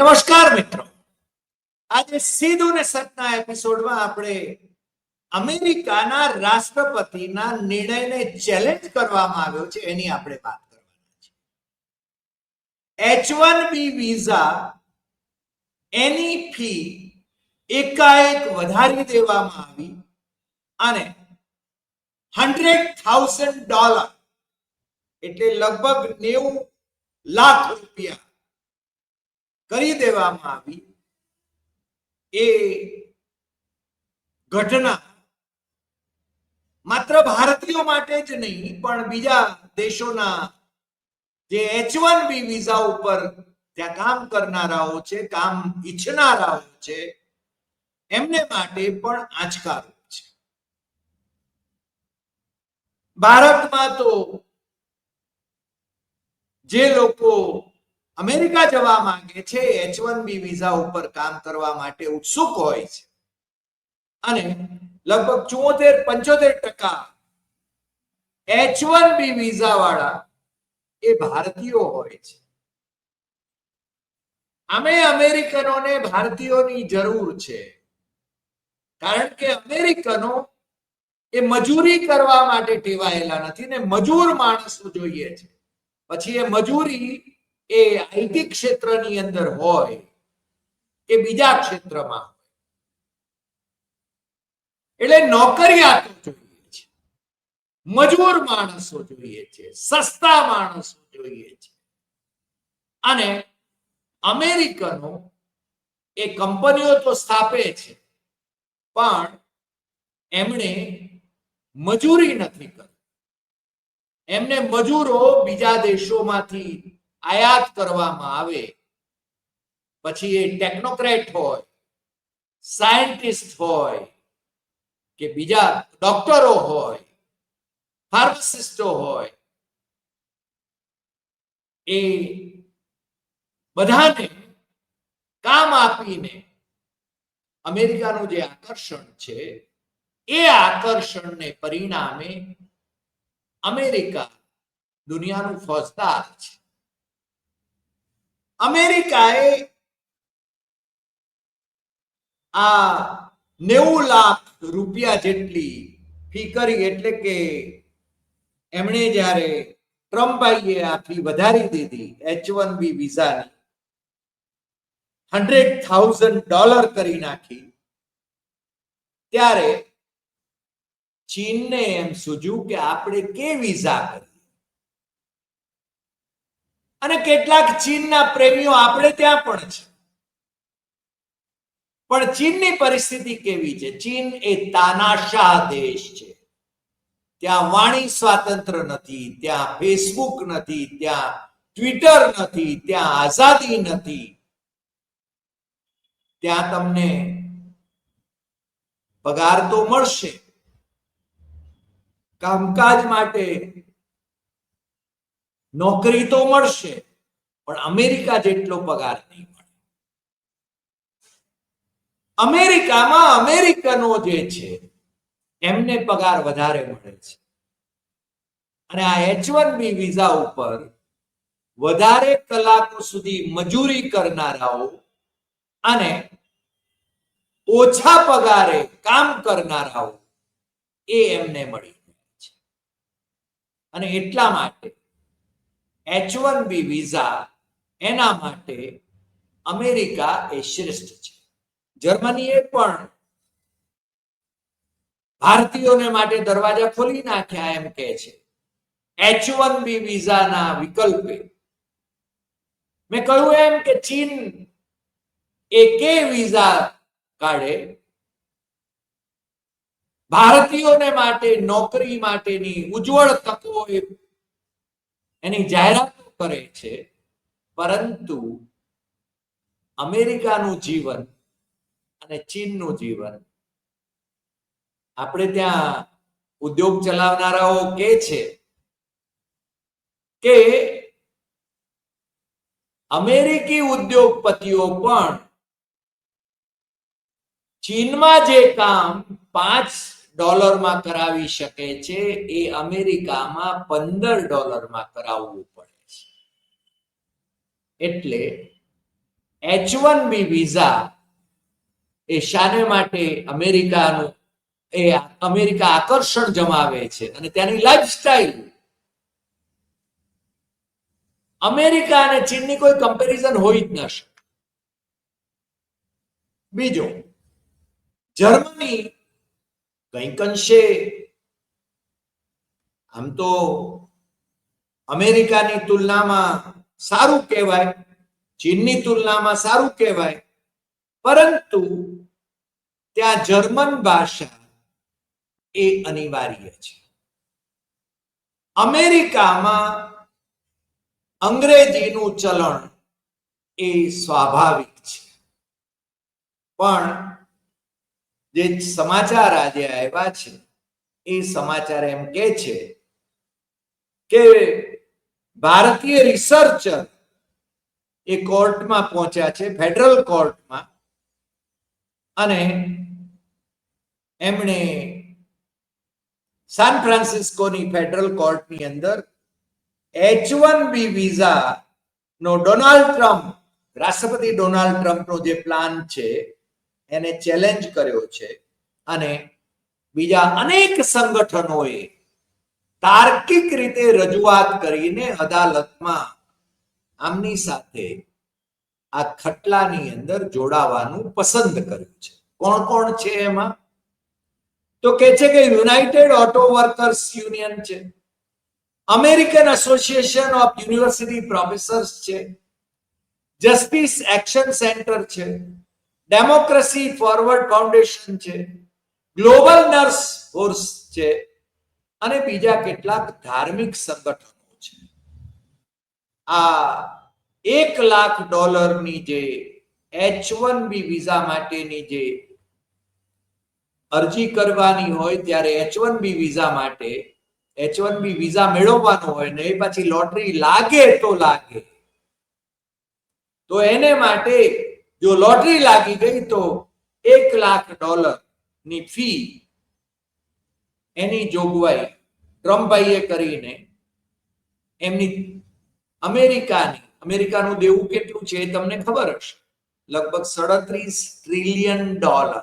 નમસ્કાર મિત્રો. આજે સીધું ને સતના એપિસોડમાં આપણે અમેરિકાના રાષ્ટ્રપતિના નિર્ણયને ચેલેન્જ કરવામાં આવ્યો છે, એની આપણે વાત કરવાના છે. એચ વન બી વિઝા એની ફી એકાએક વધારી દેવામાં આવી અને હંડ્રેડ થાઉઝન્ડ ડોલર એટલે લગભગ નેવું લાખ રૂપિયા કરી દેવામાં આવી. એ ઘટના માત્ર ભારતીયો માટે જ નહીં, પણ બીજા દેશોના જે એચ વન બી વિઝા ઉપર ત્યાં કામ કરનારાઓ છે, કામ ઈચ્છનારાઓ છે, એમને માટે પણ આંચકારૂપ છે. ભારતમાં તો જે લોકો અમેરિકા જવા માંગે છે એચ વન બી વિઝા ઉપર કામ કરવા માટે ઉત્સુક હોય છે. અને લગભગ ચુમ્મોતેર પંચોતેર ટકા એચ વન બી વિઝા વાળા એ ભારતીયો હોય છે. અમે અમેરિકનોને ભારતીયોની જરૂર છે. કારણ કે અમેરિકનો એ મજૂરી કરવા માટે ટેવાયેલા નથી ને મજૂર માણસો જોઈએ છે. પછી એ મજૂરી એ આઈટી ક્ષેત્રની અંદર હોય કે બીજા ક્ષેત્રમાં એટલે નોકરિયાતો જોઈએ છે. મજૂર માણસો જોઈએ છે. સસ્તા માણસો જોઈએ છે. અને અમેરિકનો એ કંપનીઓ તો સ્થાપે છે, પણ એમણે મજૂરી નથી કરી. એમને મજૂરો બીજા દેશોમાંથી આયાત કરવામાં આવે. પછી એ ટેકનોક્રેટ હોય સાયન્ટિસ્ટ હોય, કે બીજા ડોક્ટરો હોય ફાર્માસિસ્ટો હોય, એ બધાને કામ આપીને અમેરિકાનું જે આકર્ષણ છે, એ આકર્ષણને પરિણામે અમેરિકા દુનિયાનું ફોજદાર છે. અમેરિકાએ આ નેવું લાખ રૂપિયા જેટલી ફી કરી એટલે કે એમણે જ્યારે ટ્રમ્પભાઈએ આ ફી વધારી દીધી એચ વન બી વિઝાની હંડ્રેડ થાઉઝન્ડ ડોલર કરી નાખી. ત્યારે ચીનને એમ સૂજ્યું કે આપણે કે વિઝા કરીએ? અને કેટલાક ચીનના પ્રેમીઓ આપણે ત્યાં પણ છે. પણ ચીનની પરિસ્થિતિ કેવી છે? ચીન એ તાનાશાહ દેશ છે. ત્યાં વાણી સ્વાતંત્ર નથી, ત્યાં ફેસબુક નથી, ત્યાં ટ્વિટર નથી, ત્યાં આઝાદી નથી. ત્યાં તમને પગાર તો મળશે. કામકાજ માટે નોકરી તો મળશે, પણ અમેરિકા જેટલો પગાર નહીં મળે. અમેરિકામાં અમેરિકનો જે છે, એમને પગાર વધારે મળે છે. અને આ એચ વન બી વિઝા ઉપર વધારે કલાકો સુધી મજૂરી કરનારાઓ અને ઓછા પગારે કામ કરનારાઓ એ એમને મળી છે. અને એટલા માટે એચ વન બી વિઝા એના માટે અમેરિકા એ શ્રેષ્ઠ છે. જર્મનીએ પણ ભારતીયોને માટે દરવાજા ખોલી નાખ્યા એમ કે છે. એચ વન બી વિઝાના વિકલ્પે મેં કહ્યું એમ કે ચીન એ કે વિઝા કાઢે? ભારતીયોને માટે, નોકરી માટેની ઉજ્જવળ તકો એ એની જાહેરાતો કરે છે, પરંતુ અમેરિકાનું જીવન અને ચીનનું જીવન, આપણે ત્યાં ઉદ્યોગ ચલાવનારાઓ કે છે કે અમેરિકી ઉદ્યોગપતિઓ પણ ચીનમાં જે કામ પાંચ ડોલરમાં કરાવી શકે છે, એ અમેરિકામાં પંદર ડોલરમાં કરાવવું પડે છે. એટલે એચ વન બી વિઝા એ શાને માટે અમેરિકાનું, એ અમેરિકા આકર્ષણ જમાવે છે અને ત્યાંની લાઈફસ્ટાઈલ અમેરિકા અને ચીનની કોઈ કમ્પેરિઝન હોઈ જ ન શકે. બીજો, જર્મની કંઈક અંશે. આમ તો અમેરિકાની તુલનામાં સારું કહેવાય, ચીનની તુલનામાં સારું કહેવાય, પરંતુ ત્યાં જર્મન ભાષા એ અનિવાર્ય છે. અમેરિકામાં અંગ્રેજીનું ચલણ એ સ્વાભાવિક છે. પણ જે સમાચાર આજે આવ્યા છે, એ સમાચાર એમ કે છે કે ભારતીય રિસર્ચર એ કોર્ટમાં પહોંચ્યા છે ફેડરલ કોર્ટમાં, અને એમણે સાન ફ્રાન્સિસ્કોની ફેડરલ કોર્ટની અંદર એચ વન બી વિઝા નો ડોનાલ્ડ ટ્રમ્પ રાષ્ટ્રપતિ ડોનાલ્ડ ટ્રમ્પનો જે પ્લાન છે એને ચેલેન્જ કર્યો છે. અને બીજા અનેક સંગઠનોએ તાર્કિક રીતે રજૂઆત કરીને અદાલતમાં આમની સાથે આ ખટલાની અંદર જોડાવાનું પસંદ કર્યું છે. કોણ કોણ છે એમાં? તો કે છે કે યુનાઇટેડ ઓટો વર્કર્સ યુનિયન છે. American Association of University Professors છે. જસ્ટિસ એક્શન સેન્ટર છે. ડેમોક્રેસી ફોરવર્ડ ફાઉન્ડેશન છે ગ્લોબલ નર્સ ફોર્સ છે, અને બીજા કેટલાક ધાર્મિક સંગઠનો છે. આ એક લાખ ડોલરની જે એચ વન બી વિઝા માટેની જે અરજી કરવાની હોય, ત્યારે એચ વન બી વિઝા માટે એચ વન બી વિઝા મેળવવાનો હોય ને એ પછી લોટરી લાગે તો લાગે. તો એને માટે જો લોટરી લાગી ગઈ તો એક લાખ ડોલરની ફી એની જોગવાઈ ટ્રમ્પભાઈએ કરીને એમની અમેરિકાની, અમેરિકાનું દેવું કેટલું છે એ તમને ખબર હશે? લગભગ સડત્રીસ ટ્રિલિયન ડોલર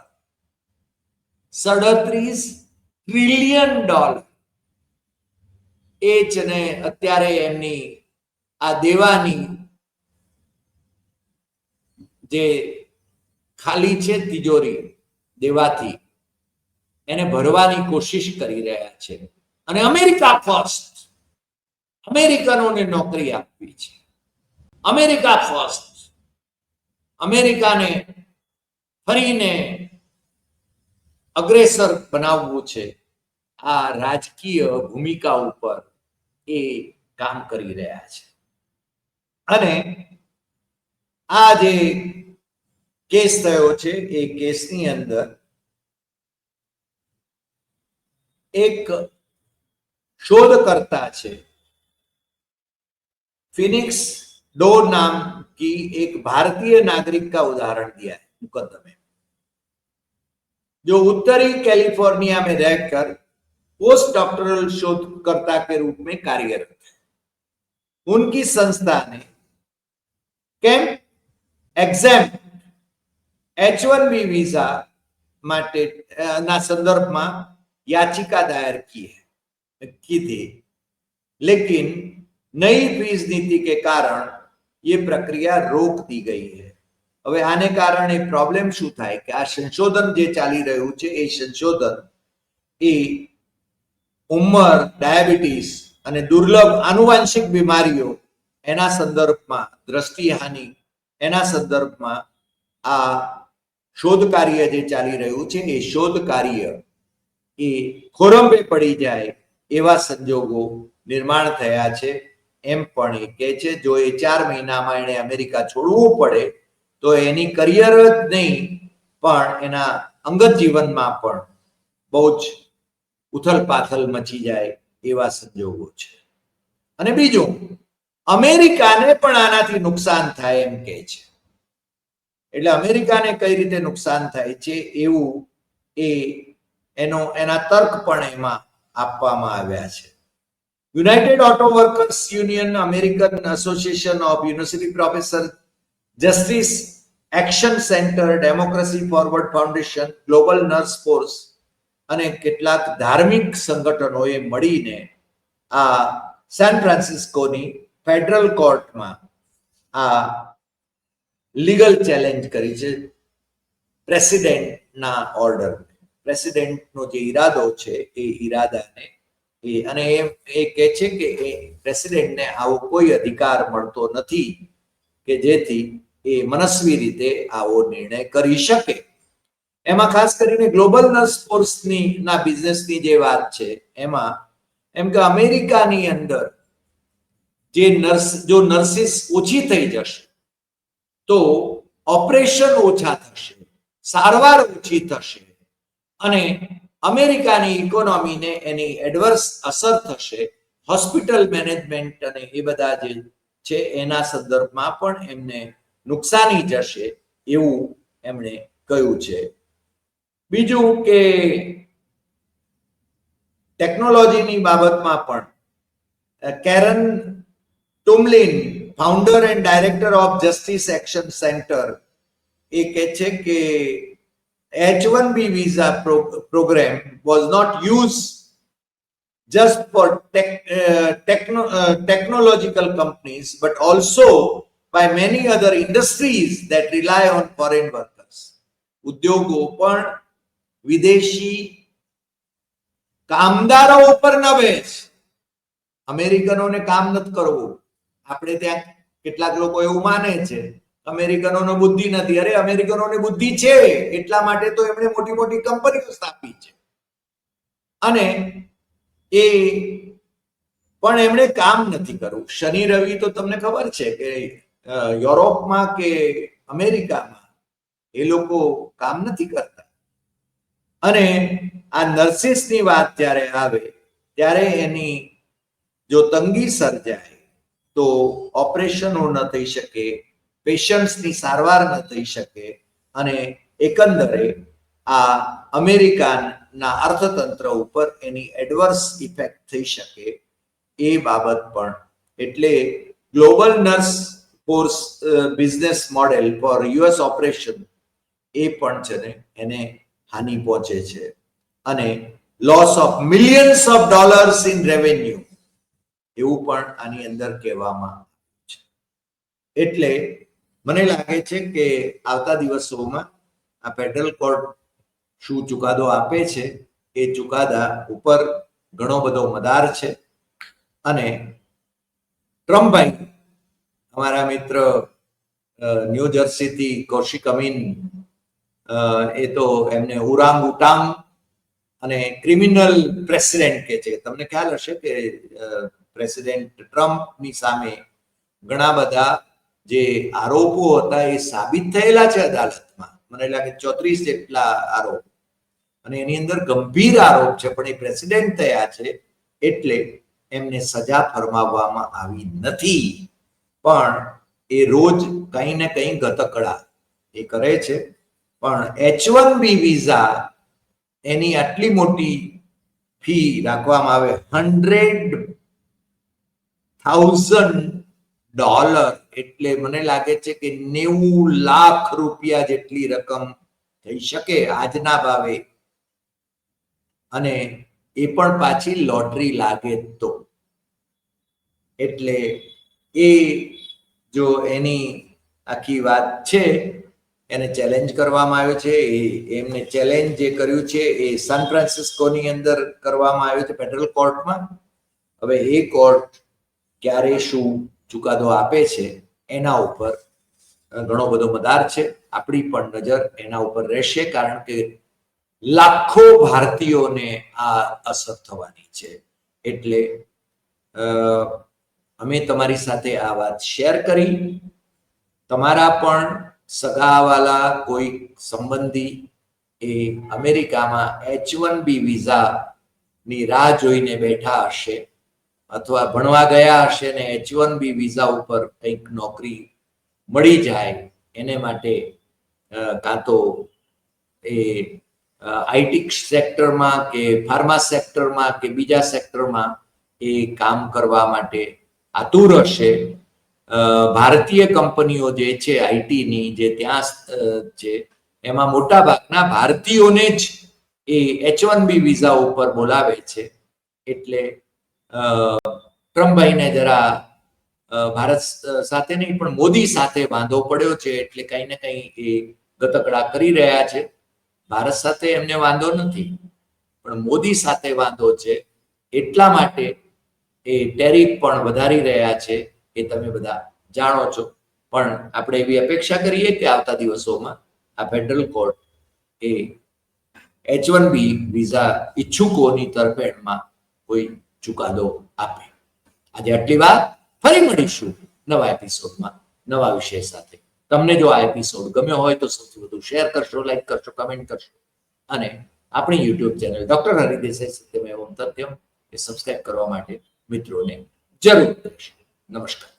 સડત્રીસ ટ્રિલિયન ડોલર એ જ ને અત્યારે એમની આ દેવાની જે ખાલી છે તિજોરી દેવાથી, એને ભરવાની કોશિશ કરી રહ્યા છે. અને અમેરિકા ફર્સ્ટ અમેરિકનોને નોકરી આપવી છે. અમેરિકા ફર્સ્ટ અમેરિકાને ફરીને અગ્રેસર બનાવવું છે. આ રાજકીય ભૂમિકા ઉપર એ કામ કરી રહ્યા છે. અને આ જે કેસ થયો છે એ કેસની અંદર એક शोधकर्ता છે फिनिक्स डो नाम की एक भारतीय नागरिक का उदाहरण दिया है मुकदमे जो उत्तरी कैलिफोर्निया में रहकर पोस्ट डॉक्टरल शोधकर्ता के रूप में कार्यरत है उनकी संस्था ने કેમ exam H one B visa માટે અ, ના સંદર્ભમાં याचिका दायर की है की थी लेकिन नई फीस नीति के कारण ये प्रक्रिया रोक दी गई है હવે આને કારણે પ્રોબ્લેમ શું થાય કે આ સંશોધન જે ચાલી રહ્યું છે એ સંશોધન એ ઉંમર ડાયાબિટીસ અને દુર્લભ આનુવાંશિક બીમારીઓ એના સંદર્ભમાં દ્રષ્ટિહાનિ એના સંદર્ભમાં આ શોધ કાર્ય જે ચાલી રહ્યું છે એ શોધ કાર્ય એ ખોરંબે પડી જાય એવા સંજોગો નિર્માણ થયા છે. એમ પણ એ કહે છે, જો એ ચાર મહિનામાં એણે અમેરિકા છોડવું પડે, તો એની કરિયર જ નહીં, પણ એના અંગત જીવનમાં પણ બહુ જ ઉથલ પાથલ મચી જાય એવા સંજોગો છે. અને બીજું અમેરિકાને પણ આનાથી નુકસાન થાય એમ કે છે. એટલે અમેરિકાને કઈ રીતે નુકસાન થાય છે એવું એ એનો, એના તર્ક પણ એમાં આપવામાં આવ્યા છે. United Auto Workers Union, American Association of University Professor, Justice Action Center, Democracy Forward Foundation, Global Nurse Force અને કેટલાક ધાર્મિક સંગઠનોએ મળીને આ સેન ફ્રાન્સિસ્કોની ફેડરલ કોર્ટમાં આ લીગલ ચેલેન્જ કરી છે પ્રેસિડેન્ટના ઓર્ડર. પ્રેસિડેન્ટનો જે ઈરાદો છે એ ઈરાદાને એ અને એમ એ કહે છે કે એ પ્રેસિડેન્ટને આવો કોઈ અધિકાર મળતો નથી કે જેથી એ મનસ્વી રીતે આવો નિર્ણય કરી શકે. એમાં ખાસ કરીને ગ્લોબલ નર્સ ફોર્સની ના બિઝનેસની જે વાત છે, એમાં એમ કે અમેરિકાની અંદર જે નર્સ, જો નર્સિસ ઓછી થઈ જશે, તો ઓપરેશન ઓછા થશે, સારવાર ઓછી થશે અને અમેરિકાની ઇકોનોમીને એની એડવર્સ અસર થશે, હોસ્પિટલ મેનેજમેન્ટ અને એ બધા જે છે એના સંદર્ભમાં પણ એમને નુકસાની જશે એવું એમણે કહ્યું છે. બીજું કે ટેકનોલોજીની બાબતમાં પણ Karen Tumlin founder and director of justice action center એ કહે છે કે H one B visa program was not use just for tech, uh, techno, uh, technological companies, but also by many other industries that rely on foreign workers. ઉદ્યોગો પણ વિદેશી કામદારો ઉપર નવે છે અમેરિકનોને કામ નથી કરવું આપણે ત્યાં કેટલાક લોકો એવું માને છે, અમેરિકનોનો બુદ્ધિ નથી. અરે, અમેરિકનોની બુદ્ધિ છે, એટલા માટે તો એમણે મોટી મોટી કંપનીઓ સ્થાપી છે. અને એ પણ એમણે કામ નથી કરવું શનિ, રવિ તો તમને ખબર છે કે યુરોપમાં કે અમેરિકામાં એ લોકો કામ નથી કરતા. અને આ નર્સિસની વાત જ્યારે આવે, ત્યારે એની જો તંગી સર્જાય તો ઓપરેશનો ન થઈ શકે, પેશન્ટ્સની સારવાર ન થઈ શકે અને એકંદરે આ અમેરિકાના અર્થતંત્ર ઉપર એની એડવર્સ ઇફેક્ટ થઈ શકે એ બાબત પણ. એટલે Global Nurse Force business model for US operation એ પણ છે ને એને હાનિ પહોંચે છે. અને loss of millions of dollars in revenue એવું પણ આની અંદર કહેવામાં આવ્યું છે. એટલે મને લાગે છે કે આવતા દિવસોમાં આ ફેડરલ કોર્ટ શું ચુકાદો આપે છે, એ ચુકાદા ઉપર ઘણો બધો મદાર છે. અને ટ્રમ્પભાઈ, અમારા મિત્ર ન્યૂ જર્સીથી કૌશિક અમીન એ તો એમને ઉરાંગ ઉટાંગ અને ક્રિમિનલ પ્રેસિડેન્ટ કે છે. તમને ખ્યાલ હશે કે પ્રેસિડેન્ટ ટ્રમ્પની સામે ઘણા બધા જે આરોપો હતા એ સાબિત થયેલા છે અદાલતમાં. મને લાગે ચોત્રીસ જેટલા આરોપ. અને એની અંદર ગંભીર આરોપ છે, પણ એ પ્રેસિડેન્ટ થયા છે એટલે એમને સજા ફરમાવવામાં આવી નથી. પણ એ રોજ કંઈ ને કંઈ ગતકડા એ કરે છે. પણ એચ વન બી વિઝા એની આટલી મોટી ફી રાખવામાં આવે, હંડ્રેડ થાઉઝન્ડ ડોલર એટલે મને લાગે છે કે નેવું લાખ રૂપિયા જેટલી રકમ થઈ શકે આજના ભાવે. અને એ પણ પાછી લોટરી લાગે તો. એટલે એ જો એની આખી વાત છે, એને ચેલેન્જ કરવામાં આવ્યો છે, એ એમને ચેલેન્જ જે કર્યું છે એ સાન ફ્રાન્સિસ્કોની અંદર કરવામાં આવ્યો છે ફેડરલ કોર્ટમાં હવે એ કોર્ટ ક્યારે શું ચુકાદો આપે છે, એના ઉપર ઘણો બધો મદાર છે. આપણી પણ નજર એના ઉપર રહેશે, કારણ કે લાખો ભારતીયોને આ અસર થવાની છે. એટલે અમે તમારી સાથે આ વાત શેર કરી. તમારા પણ સગાવાલા કોઈ સંબંધી એ અમેરિકામાં એચ વન બી વિઝા ની રાહ જોઈને બેઠા હશે. અથવા ભણવા ગયા હશે ને એચ વન બી વિઝા ઉપર કંઈક નોકરી મળી જાય એને માટે કાં તો એ આઈટી સેક્ટરમાં કે ફાર્મા સેક્ટરમાં કે બીજા સેક્ટરમાં એ કામ કરવા માટે આતુર હશે. ભારતીય કંપનીઓ જે છે આઈટીની જે ત્યાં છે, એમાં મોટા ભાગના ભારતીયોને જ એ એચ વન બી વિઝા ઉપર બોલાવે છે. એટલે ટ્રમ્પભાઈને જરા ભારત સાથે નહીં, પણ મોદી સાથે વાંધો પડ્યો છે, એટલે કંઈ ને કંઈ એ ગતકડા કરી રહ્યા છે. ભારત સાથે એમને વાંધો નથી, પણ મોદી સાથે વાંધો છે. એટલા માટે એ ટેરિફ પણ વધારી રહ્યા છે, એ તમે બધા જાણો છો. પણ આપણે એવી અપેક્ષા કરીએ કે આવતા દિવસોમાં આ ફેડરલ કોર્ટ એ એચ વન બી વિઝા ઈચ્છુકોની તરફેણમાં કોઈ ચુકાદો આપે. આજે આટલી વાત ફરી મળીશું નવા એપિસોડમાં નવા વિષય સાથે. તમને જો આ એપિસોડ ગમ્યો હોય તો સૌથી વધુ શેર કરશો લાઈક કરશો કમેન્ટ કરશો. અને આપણી YouTube channel doctor Hari Desai Satyam Evam Tathyam એ સબસ્ક્રાઇબ કરવા માટે મિત્રોને જરૂર કરશો નમસ્કાર.